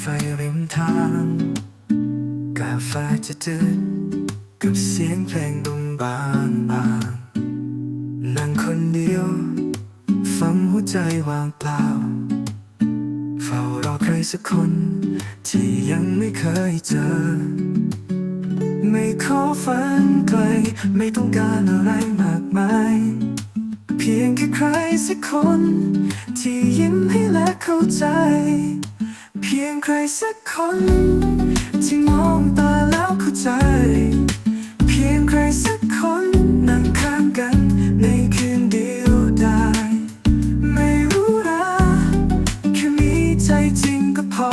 ไฟริมทาง กาแฟจะจืดกับเสียงเพลงดุงบางบางนั่งคนเดียวฟังหัวใจว่างเปล่า เฝ้ารอใครสักคน ที่ยังไม่เคยเจอ ไม่ขอฝันไกลไม่ต้องการอะไรมากมาย เพียงแค่ใครสักคน ที่ยิ้มให้และเข้าใจ เพียงใครสักคน ที่มองตาแล้วเข้าใจ เพียงใครสักคนนั่งข้างกันในคืนเดียวได้ไม่รู้นะแค่มีใจจริงก็พอ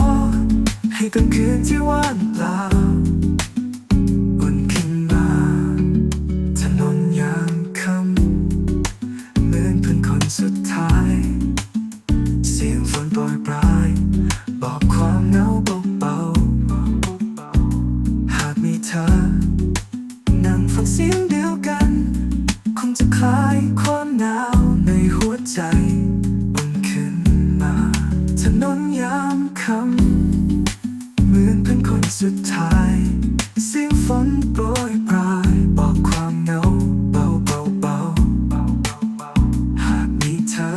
ให้กลางคืนที่ว่างเปล่าอุ่นขึ้นมาถนนยามค่ำเหมือนเพื่อนคนสุดท้าย คำ เหมือนเป็นคนสุดท้าย เสียงฝนโปรยปลายบอกความเหงาเบาเบาเบาหากมีเธอ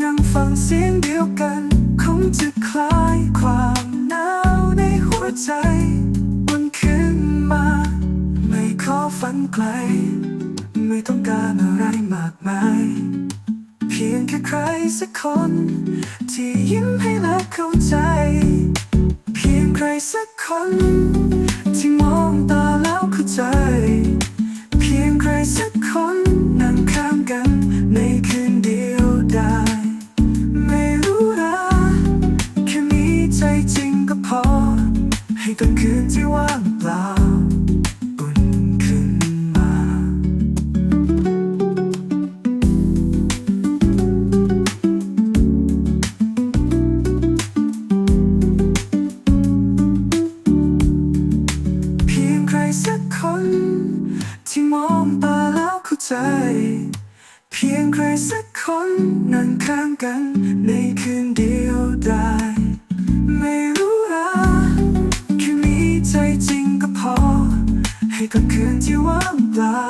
นั่งฟังเสียงเดียวกัน คงจะคลายความหนาวในหัวใจมันขึ้นมา ไม่ขอฝันไกล ไม่ต้องการอะไรมากมาย พียงแค่ใครสักคน ที่ยิ้มให้และเข้าใจ เพียงใครสักคน ที่มองตาแล้วเข้าใจ เพียงใครสักคนนั่งข้างกันในคืนเดียวได้ ไม่รู้นะแค่มีใจจริงก็พอ ให้กลางคืนที่ว่างเปล่า ที่มองตาแล้วเข้าใจ เพียงใครสักคนนั่งข้างกันในคืนเดียวได้ ไม่รู้อะแค่มีใจจริงก็พอ ให้กับคืนที่ว่างเปล่า